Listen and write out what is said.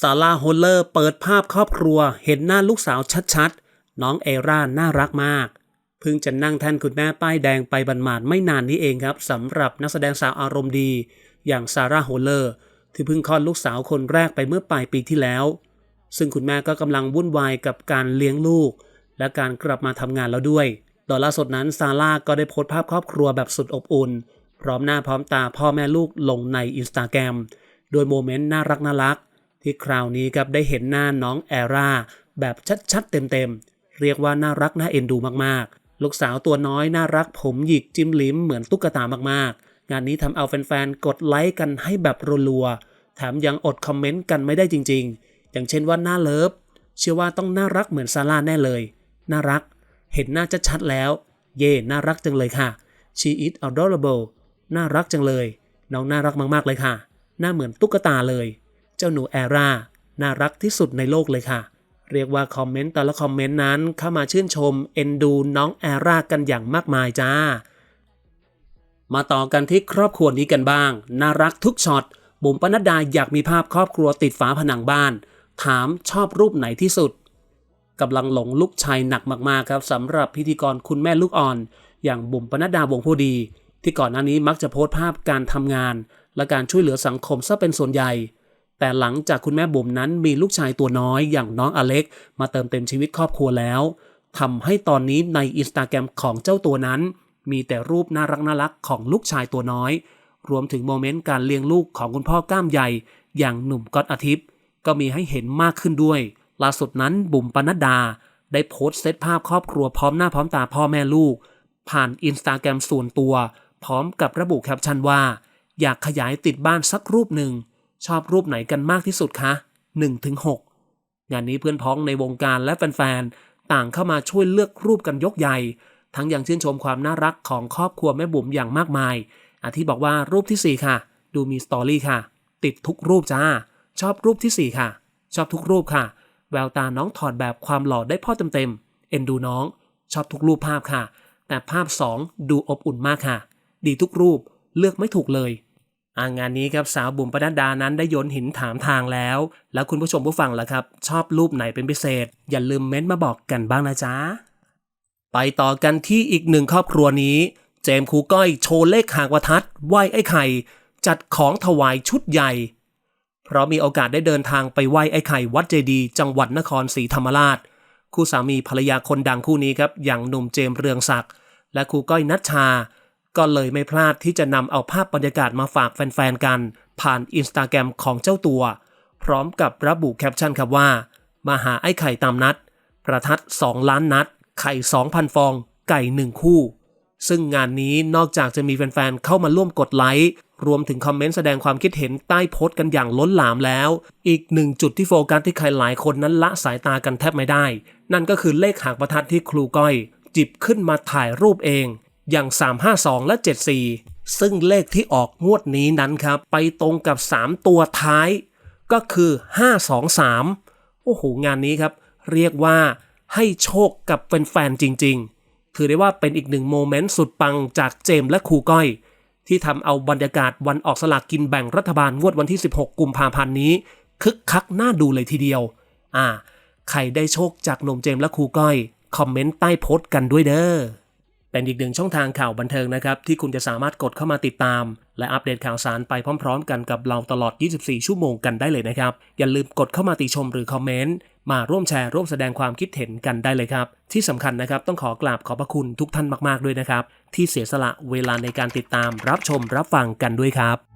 ซาร่าโฮลเลอร์เปิดภาพครอบครัวเห็นหน้าลูกสาวชัดๆ น้องเอร่าน่ารักมาก เพิ่งจะนั่งแทนคุณแม่ป้ายแดงไปบันหมาดไม่นานนี้เองครับสำหรับนักแสดงสาวอารมณ์ดี อย่างซาร่าโฮลเลอร์ ที่เพิ่งคลอดลูกสาวคนแรกไปเมื่อปลายปีที่แล้ว ซึ่งคุณแม่ก็กำลังวุ่นวายกับการเลี้ยงลูก และการกลับมาทำงานแล้วด้วยโดยล่าสุดนั้นซาร่าก็ได้โพสต์ภาพครอบครัวแบบสุดอบอุ่น พร้อมหน้าพร้อมตาพ่อแม่ลูกลงในอินสตาแกรมโดยโมเมนต์น่ารักน่ารัก ที่คราวนี้ครับได้เห็นหน้าน้องแอร่าแบบชัดๆ เต็มๆ เรียกว่าน่ารักน่าเอ็นดูมากๆ ลูกสาวตัวน้อยน่ารักผมหยิกจิ้มลิ้มเหมือนตุ๊กตามากๆ งานนี้ทำเอาแฟนๆ กดไลค์กันให้แบบรัวๆแถมยังอดคอมเมนต์กันไม่ได้จริงๆ อย่างเช่นว่าน่าเลิฟ เชื่อว่าต้องน่ารักเหมือนซาร่าแน่เลย น่ารัก เห็นหน้าชัดๆแล้ว เย่น่ารักจังเลยค่ะ she is adorable น่ารักจังเลย น้องน่ารักมากๆเลยค่ะ หน้าเหมือนตุ๊กตาเลย จ้าหนูแอร่าน่ารักที่สุดในโลกเลยค่ะ เรียกว่าคอมเมนต์แต่ละคอมเมนต์นั้นเข้ามาชื่นชมเอ็นดูน้องแอร่ากันอย่างมากมายจ้า มาต่อกันที่ครอบครัวนี้กันบ้าง น่ารักทุกช็อตบุ๋มปนัดดาอยากมีภาพครอบครัวติดฝาผนังบ้าน ถามชอบรูปไหนที่สุดกำลังหลงลูกชายหนักมากๆครับสำหรับพิธีกรคุณแม่ลูกอ่อน อย่างบุ๋มปนัดดาวงผู้ดี ที่ก่อนหน้านี้มักจะโพสต์ภาพการทำงาน และการช่วยเหลือสังคมซะเป็นส่วนใหญ่ แต่หลังจากคุณแม่บุ๋มนั้นมีลูกชายตัวน้อยอย่างน้องอเล็ก มาเติมเต็มชีวิตครอบครัวแล้วทำให้ตอนนี้ในอินสตาแกรมของเจ้าตัวนั้น มีแต่รูปน่ารักน่ารักของลูกชายตัวน้อย รวมถึงโมเมนต์การเลี้ยงลูกของคุณพ่อกล้ามใหญ่ อย่างหนุ่มก๊อตอาทิตย์ ก็มีให้เห็นมากขึ้นด้วย ล่าสุดนั้นบุ๋มปนัดดา ได้โพสต์เซตภาพครอบครัวพร้อมหน้าพร้อมตาพ่อแม่ลูก ผ่านอินสตาแกรมส่วนตัว พร้อมกับระบุแคปชั่นว่า อยากขยายติดบ้านสักรูปหนึ่ง ชอบรูปไหนกันมากที่สุดคะ1-6 งานนี้เพื่อนพ้องในวงการและแฟนๆ ต่างเข้ามาช่วยเลือกรูปกันยกใหญ่ ทั้งยังชื่นชมความน่ารักของครอบครัวแม่บุ๋มอย่างมากมาย อาทิบอกว่ารูปทีสี่4 ค่ะ ดูมีสตอรี่ค่ะ ติดทุกรูปจ้า ชอบรูปทีสี่ 4 ค่ะ ชอบทุกรูปค่ะ แววตาน้องถอดแบบความหล่อได้พ่อเต็มๆ เอ็นดูน้อง ชอบทุกรูปภาพค่ะ แต่ภาพ 2 ดูอบอุ่นมากค่ะ ดีทุกรูป เลือกไม่ถูกเลย อางานนี้ครับสาวบุ๋มปนัดดานั้นได้โยนหินถามทางแล้ว แล้วคุณผู้ชมผู้ฟังล่ะครับ ชอบรูปไหนเป็นพิเศษ อย่าลืมเม้นต์มาบอกกันบ้างนะจ๊ะ ไปต่อกันที่อีกหนึ่งครอบครัวนี้ เจมคูก้อยโชว์เลขหางประทัดไหว้ไอ้ไข่ จัดของถวายชุดใหญ่ เพราะมีโอกาสได้เดินทางไปไหว้ไอ้ไข่วัดเจดี จังหวัดนครศรีธรรมราช คู่สามีภรรยาคนดังคู่นี้ครับอย่างหนุ่มเจมเรืองศักดิ์และครูก้อยนัชชา ก็เลยไม่พลาดที่จะนำเอาภาพบรรยากาศมาฝากแฟนๆกัน ผ่านอินสตาแกรมของเจ้าตัว พร้อมกับระบุแคปชั่นครับว่า มาหาไอ้ไข่ตามนัด ประทัด 2 ล้านนัด ไข่ 2,000 ฟอง ไก่ 1 คู่ ซึ่งงานนี้นอกจากจะมีแฟนๆเข้ามาร่วมกดไลค์รวมถึงคอมเมนต์แสดงความคิดเห็นใต้โพสต์กันอย่างล้นหลามแล้ว อีกหนึ่งจุดที่โฟกัสที่ใครหลายคนนั้นละสายตากันแทบไม่ได้ นั่นก็คือเลขหางประทัดที่ครูก้อย จิบขึ้นมาถ่ายรูปเอง อย่าง 352 และ 74 ซึ่งเลขที่ออกงวดนี้นั้นครับ ไปตรงกับ 3 ตัวท้าย ก็คือ 523 โอ้โห งานนี้ครับ เรียกว่าให้โชคกับแฟนๆจริง ๆ ถือได้ว่าเป็นอีกหนึ่งโมเมนต์สุดปังจากเจมส์และครูก้อย ที่ทำเอาบรรยากาศวันออกสลากกินแบ่งรัฐบาลงวดวันที่ 16 กุมภาพันธ์นี้ คึกคักน่าดูเลยทีเดียว อ่า ใครได้โชคจากหนุ่มเจมส์และครูก้อย คอมเมนต์ใต้โพสต์กันด้วยเด้อ เป็นอีกหนึ่งช่องทางข่าวบันเทิงนะครับ ที่คุณจะสามารถกดเข้ามาติดตาม และอัปเดตข่าวสารไปพร้อม ๆ กันกับเราตลอด 24 ชั่วโมงกันได้เลยนะครับ อย่าลืมกดเข้ามาติชมหรือคอมเมนต์มาร่วมแชร์ร่วมแสดงความคิดเห็นกันได้เลยครับ ที่สำคัญนะครับต้องขอกราบขอบพระคุณทุกท่านมากๆด้วยนะครับ ที่เสียสละเวลาในการติดตามรับชมรับฟังกันด้วยครับ